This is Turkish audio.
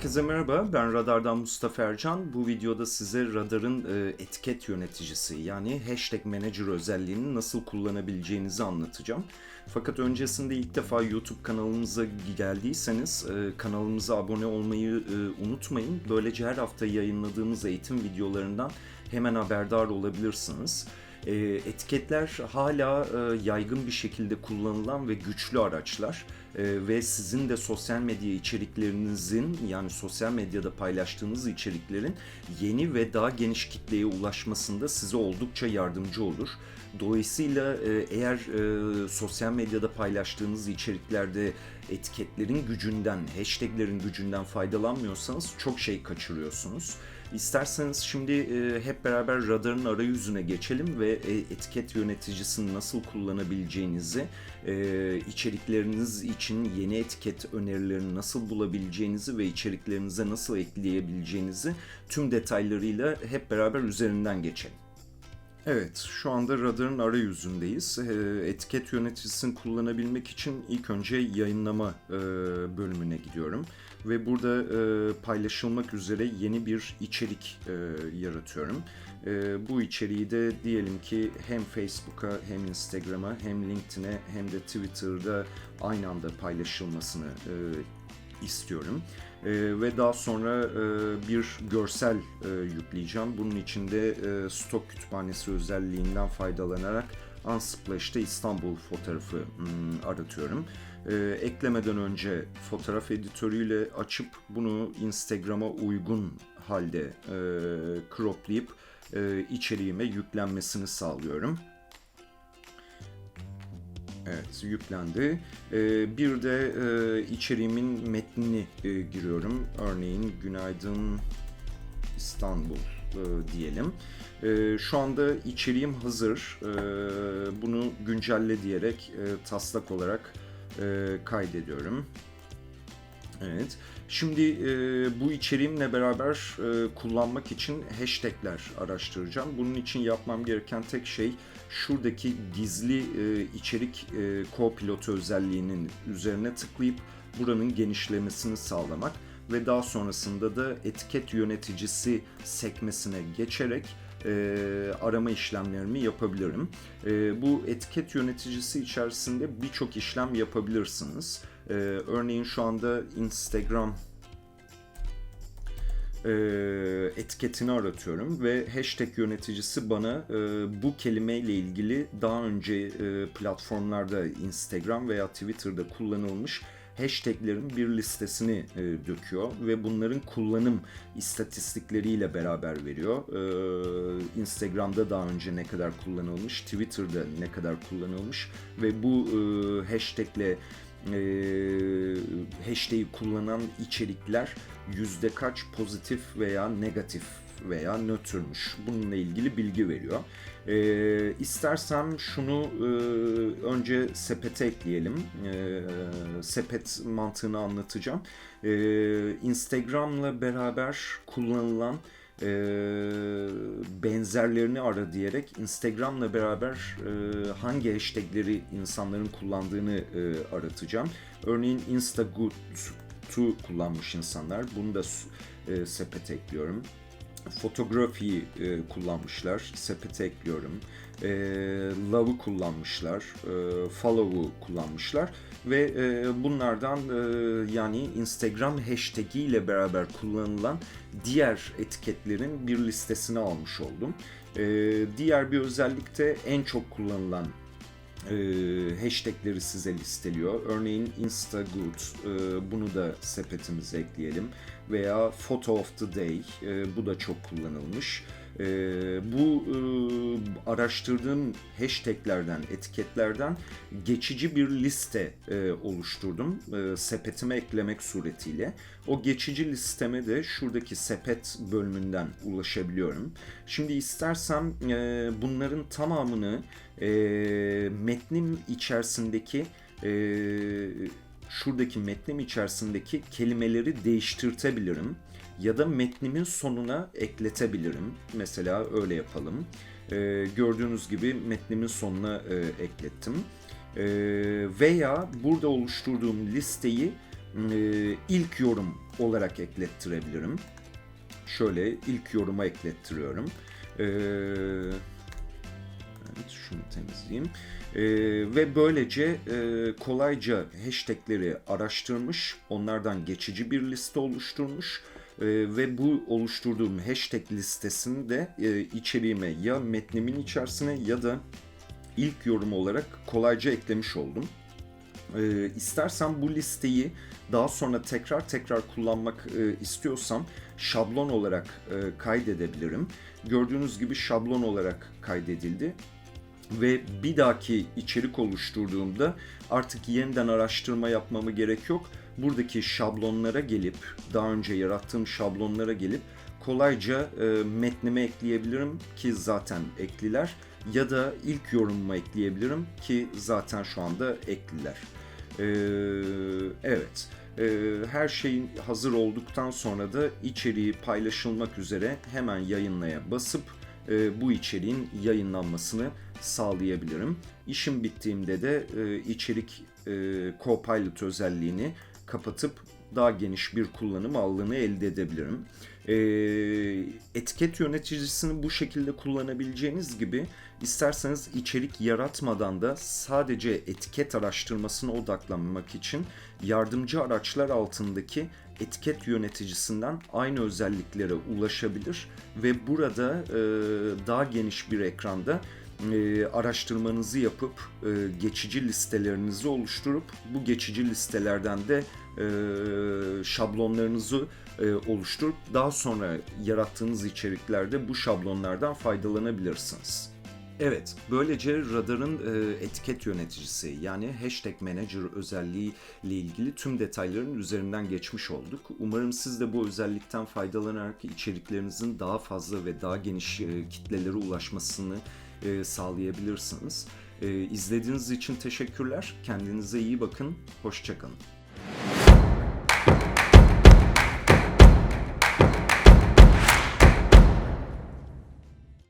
Herkese merhaba, ben Radar'dan Mustafa Ercan. Bu videoda size Radar'ın e, etiket yöneticisi yani Hashtag Manager özelliğini nasıl kullanabileceğinizi anlatacağım. Fakat öncesinde ilk defa YouTube kanalımıza geldiyseniz e, kanalımıza abone olmayı e, unutmayın. Böylece her hafta yayınladığımız eğitim videolarından hemen haberdar olabilirsiniz. E, etiketler hala e, yaygın bir şekilde kullanılan ve güçlü araçlar E, ve sizin de sosyal medya içeriklerinizin yani sosyal medyada paylaştığınız içeriklerin yeni ve daha geniş kitleye ulaşmasında size oldukça yardımcı olur. Dolayısıyla e, eğer e, sosyal medyada paylaştığınız içeriklerde etiketlerin gücünden, hashtaglerin gücünden faydalanmıyorsanız çok şey kaçırıyorsunuz. İsterseniz şimdi e, hep beraber radarın arayüzüne geçelim ve e, etiket yöneticisini nasıl kullanabileceğinizi, e, içerikleriniz için yeni etiket önerilerini nasıl bulabileceğinizi ve içeriklerinize nasıl ekleyebileceğinizi tüm detaylarıyla hep beraber üzerinden geçelim. Evet, şu anda radarın arayüzündeyiz. Ee, Etiket yöneticisini kullanabilmek için ilk önce yayınlama e, bölümüne gidiyorum. Ve burada e, paylaşılmak üzere yeni bir içerik e, yaratıyorum. Bu içeriği de diyelim ki hem Facebook'a hem Instagram'a hem LinkedIn'e hem de Twitter'da aynı anda paylaşılmasını istiyorum. E, ve daha sonra e, bir görsel e, yükleyeceğim. Bunun için de e, stok kütüphanesi özelliğinden faydalanarak Unsplash'ta İstanbul fotoğrafı hmm, aratıyorum. E, eklemeden önce fotoğraf editörüyle açıp bunu Instagram'a uygun halde e, croplayıp e, içeriğime yüklenmesini sağlıyorum. Evet yüklendi. Ee, bir de e, içeriğimin metnini e, giriyorum. Örneğin Günaydın İstanbul e, diyelim. E, şu anda içeriğim hazır. E, bunu güncelle diyerek e, taslak olarak e, kaydediyorum. Evet. Şimdi e, bu içeriğimle beraber e, kullanmak için hashtagler araştıracağım. Bunun için yapmam gereken tek şey şuradaki gizli e, içerik e, co-pilotu özelliğinin üzerine tıklayıp buranın genişlemesini sağlamak ve daha sonrasında da etiket yöneticisi sekmesine geçerek e, arama işlemlerimi yapabilirim. E, bu etiket yöneticisi içerisinde birçok işlem yapabilirsiniz. E, örneğin şu anda Instagram e, etiketini aratıyorum ve hashtag yöneticisi bana e, bu kelimeyle ilgili daha önce e, platformlarda Instagram veya Twitter'da kullanılmış hashtaglerin bir listesini e, döküyor ve bunların kullanım istatistikleriyle beraber veriyor. E, Instagram'da daha önce ne kadar kullanılmış, Twitter'da ne kadar kullanılmış ve bu e, hashtagle e, hashtag'i kullanan içerikler yüzde kaç pozitif veya negatif veya nötrmüş. Bununla ilgili bilgi veriyor. E, istersem şunu e, önce sepete ekleyelim. E, sepet mantığını anlatacağım. E, Instagram'la beraber kullanılan e, benzerlerini ara diyerek Instagram'la beraber e, hangi hashtagleri insanların kullandığını e, aratacağım. Örneğin Instagood to kullanmış insanlar. Bunu da e, sepete ekliyorum. Fotografiyi e, kullanmışlar. Sepete ekliyorum. E, love'ı kullanmışlar. E, follow'u kullanmışlar. Ve e, bunlardan e, yani Instagram hashtag ile beraber kullanılan diğer etiketlerin bir listesini almış oldum. E, diğer bir özellik de en çok kullanılan e, hashtagleri size listeliyor. Örneğin Instagood, e, bunu da sepetimize ekleyelim. Veya Photo of the Day, e, bu da çok kullanılmış. E, bu e, araştırdığım hashtaglerden, etiketlerden geçici bir liste e, oluşturdum. E, sepetime eklemek suretiyle. O geçici listeme de şuradaki sepet bölümünden ulaşabiliyorum. Şimdi istersem e, bunların tamamını e, metnim içerisindeki e, şuradaki metnim içerisindeki kelimeleri değiştirtebilirim ya da metnimin sonuna ekletebilirim. Mesela öyle yapalım. E, gördüğünüz gibi metnimin sonuna e, eklettim. E, veya burada oluşturduğum listeyi e, ilk yorum olarak eklettirebilirim. Şöyle ilk yoruma eklettiriyorum. E, evet, şunu temizleyeyim. E, ve böylece e, kolayca hashtagleri araştırmış, onlardan geçici bir liste oluşturmuş e, ve bu oluşturduğum hashtag listesini de e, içeriğime ya metnimin içerisine ya da ilk yorum olarak kolayca eklemiş oldum. E, istersen bu listeyi daha sonra tekrar tekrar kullanmak e, istiyorsam şablon olarak e, kaydedebilirim. Gördüğünüz gibi şablon olarak kaydedildi ve bir dahaki içerik oluşturduğumda artık yeniden araştırma yapmama gerek yok. Buradaki şablonlara gelip, daha önce yarattığım şablonlara gelip kolayca e, metnime ekleyebilirim ki zaten ekliler ya da ilk yorumuma ekleyebilirim ki zaten şu anda ekliler. Ee, evet. Ee, her şeyin hazır olduktan sonra da içeriği paylaşılmak üzere hemen yayınlaya basıp e, bu içeriğin yayınlanmasını sağlayabilirim. İşim bittiğimde de e, içerik e, Copilot özelliğini kapatıp daha geniş bir kullanım alanı elde edebilirim. E, etiket yöneticisini bu şekilde kullanabileceğiniz gibi isterseniz içerik yaratmadan da sadece etiket araştırmasına odaklanmak için yardımcı araçlar altındaki etiket yöneticisinden aynı özelliklere ulaşabilir ve burada e, daha geniş bir ekranda e, araştırmanızı yapıp e, geçici listelerinizi oluşturup bu geçici listelerden de e, şablonlarınızı e, oluşturup daha sonra yarattığınız içeriklerde bu şablonlardan faydalanabilirsiniz. Evet, böylece Radar'ın e, etiket yöneticisi yani Hashtag Manager özelliği ile ilgili tüm detayların üzerinden geçmiş olduk. Umarım siz de bu özellikten faydalanarak içeriklerinizin daha fazla ve daha geniş e, kitlelere ulaşmasını e, sağlayabilirsiniz. E, izlediğiniz için teşekkürler. Kendinize iyi bakın. Hoşçakalın.